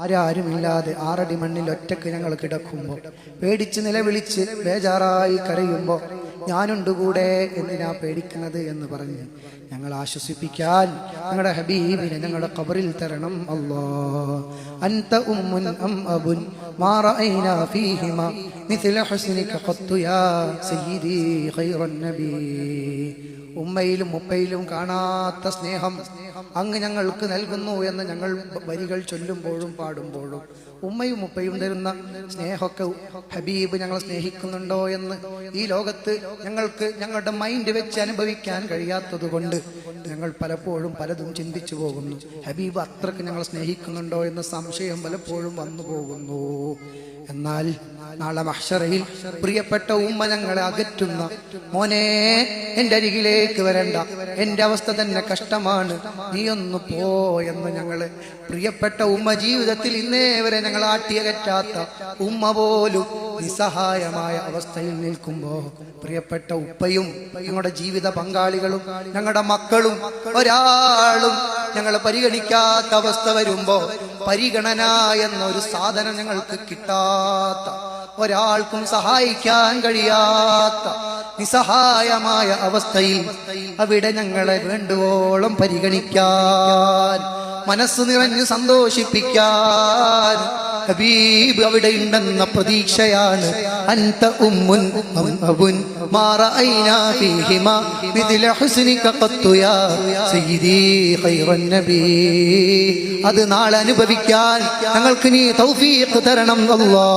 ആരാരുമില്ലാതെ ആറടി മണ്ണിൽ ഒറ്റയ്ക്ക് ഞങ്ങൾ കിടക്കുമ്പോൾ പേടിച്ച് നിലവിളിച്ച് ബേജാറായി കരയുമ്പോൾ ഞാനുണ്ട് കൂടെ എന്തിനാ പേടിക്കുന്നത്? എന്ന് പറഞ്ഞ് ഞങ്ങൾ ആശ്വസിപ്പിക്കാൻ ഞങ്ങളുടെ ഹബീബിനെ ഞങ്ങളുടെ കബറിൽ തരണം. അല്ലോ അൻത ഉമ്മുൻ അം അബുൻ മാ റഅയ്നാ ഫീഹിമ مثل حسنك قط يا سيدي خير النبي ഉമ്മയിലും ഉപ്പയിലും കാണാത്ത സ്നേഹം അങ്ങ് ഞങ്ങൾക്ക് നൽകുന്നു എന്ന് ഞങ്ങൾ വരികൾ ചൊല്ലുമ്പോഴും പാടുമ്പോഴും ഉമ്മയും ഉപ്പയും തരുന്ന സ്നേഹമൊക്കെ ഹബീബ് ഞങ്ങളെ സ്നേഹിക്കുന്നുണ്ടോ എന്ന് ഈ ലോകത്ത് ഞങ്ങൾക്ക് ഞങ്ങളുടെ മൈൻഡ് വെച്ച് അനുഭവിക്കാൻ കഴിയാത്തത് കൊണ്ട് ഞങ്ങൾ പലപ്പോഴും പലതും ചിന്തിച്ചു പോകുന്നു ഹബീബ് അത്രക്ക് ഞങ്ങളെ സ്നേഹിക്കുന്നുണ്ടോ എന്ന സംശയം പലപ്പോഴും വന്നു പോകുന്നു എന്നാൽ നാളെ മഹ്ഷറയിൽ പ്രിയപ്പെട്ട ഉമ്മനങ്ങളെ അകറ്റുന്ന മോനെ എന്റെ അരികിലേക്ക് വരണ്ട. എന്റെ അവസ്ഥ തന്നെ കഷ്ടമാണ്. നീ ഒന്ന് പോ എന്ന് ഞങ്ങൾ പ്രിയപ്പെട്ട ഉമ്മ ജീവിതത്തിൽ ഇന്നേ വരെ ഞങ്ങൾ ആട്ടിയകറ്റാത്ത ഉമ്മ പോലും നിസ്സഹായമായ അവസ്ഥയിൽ നിൽക്കുമ്പോ പ്രിയപ്പെട്ട ഉപ്പയും ഞങ്ങളുടെ ജീവിത പങ്കാളികളും ഞങ്ങളുടെ മക്കളും ഒരാളും ഞങ്ങളെ പരിഗണിക്കാത്ത അവസ്ഥ വരുമ്പോ പരിഗണന എന്നൊരു സാധനം ഞങ്ങൾക്ക് കിട്ടാത്ത ഒരാൾക്കും സഹായിക്കാൻ കഴിയാത്ത നിസ്സഹായമായ അവസ്ഥയിൽ അവിടെ ഞങ്ങളെ വേണ്ടുവോളം പരിഗണിക്കാൻ മനസ്സ് നിറഞ്ഞ് സന്തോഷിപ്പിക്കാൻ ഹബീബ് അവിടെ ഉണ്ടെന്ന പ്രതീക്ഷയാണ്. അൻത ഉമ്മുൻ അബുൻ മാ റഅയ്നാ ഫീഹിമ മിഥില ഹുസ്നിക ഖത്തു സയ്യിദി ഖൈറൻ നബീ. അത് നാളെ അനുഭവിക്കാൻ ഞങ്ങൾക്ക് നീ തൗഫീഖ് തരണം അല്ലാ.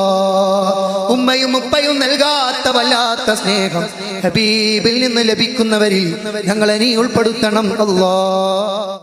ഉമ്മയും ഉപ്പയും നൽകാത്ത വല്ലാത്ത സ്നേഹം ഹബീബിൽ നിന്ന് ലഭിക്കുന്നവരിൽ ഞങ്ങളെ നീ ഉൾപ്പെടുത്തണം അല്ലാ.